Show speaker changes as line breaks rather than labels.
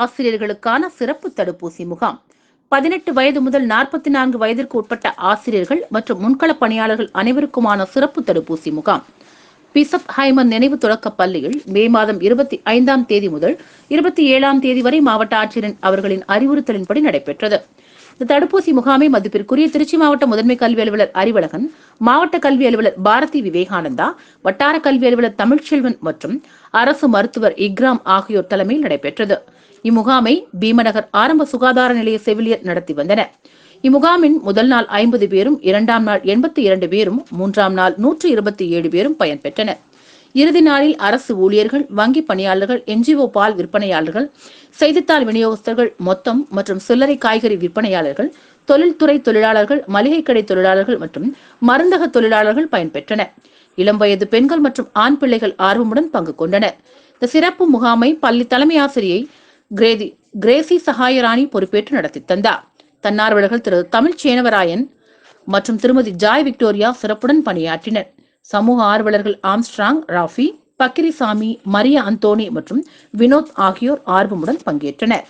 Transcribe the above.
ஆசிரியர்களுக்கான சிறப்பு தடுப்பூசி முகாம். பதினெட்டு வயது முதல் நாற்பத்தி நான்கு வயதிற்கு உட்பட்ட ஆசிரியர்கள் மற்றும் முன்களப் பணியாளர்கள் அனைவருக்குமான சிறப்பு தடுப்பூசி முகாம். பிசப் ஹைமன் நினைவு தொடக்கப் பள்ளியில் மே மாதம் இருபத்தி ஐந்தாம் தேதி முதல் இருபத்தி ஏழாம் தேதி வரை மாவட்ட ஆட்சியரின் அவர்களின் அறிவுறுத்தலின்படி நடைபெற்றது. இந்த தடுப்பூசி முகாமை மதிப்பிற்குரிய திருச்சி மாவட்ட முதன்மை கல்வி அலுவலர் அறிவழகன் மாவட்ட கல்வி அலுவலர் பாரதி விவேகானந்தா வட்டார கல்வி அலுவலர் தமிழ்ச்செல்வன் மற்றும் அரசு மருத்துவர் இக்ராம் ஆகியோர் தலைமையில் நடைபெற்றது. இம்முகாமை பீமநகர் ஆரம்ப சுகாதார நிலைய செவிலியர் நடத்தி வந்தனர். இம்முகாமின் முதல் நாள் ஐம்பது பேரும் இரண்டாம் நாள் எண்பத்தி இரண்டு பேரும் மூன்றாம் நாள் நூற்றி இருபத்தி ஏழு பேரும் பயன்பெற்றனர் இறுதி நாளில் அரசு ஊழியர்கள் வங்கி பணியாளர்கள் என்ஜிஓ பால் விற்பனையாளர்கள் செய்தித்தாள் விநியோகஸ்தர்கள் மொத்தம் மற்றும் சில்லறை காய்கறி விற்பனையாளர்கள் தொழில்துறை தொழிலாளர்கள் மளிகை கடை தொழிலாளர்கள் மற்றும் மருந்தக தொழிலாளர்கள் பயன்பெற்றனர் இளம் வயது பெண்கள் மற்றும் ஆண் பிள்ளைகள் ஆர்வமுடன் பங்கு கொண்டனர். இந்த சிறப்பு முகாமை பள்ளி தலைமை ஆசிரியை கிரேதி கிரேசி சகாயராணி பொறுப்பேற்று நடத்தி தந்தார். தன்னார்வலர்கள் திரு தமிழ் சேனவராயன் மற்றும் திருமதி ஜாய் விக்டோரியா சிறப்புடன் பணியாற்றினர். சமூக ஆர்வலர்கள் ஆம்ஸ்ட்ராங் ராஃபி பக்கிரிசாமி மரியா அந்தோனி மற்றும் வினோத் ஆகியோர் ஆர்வமுடன் பங்கேற்றனர்.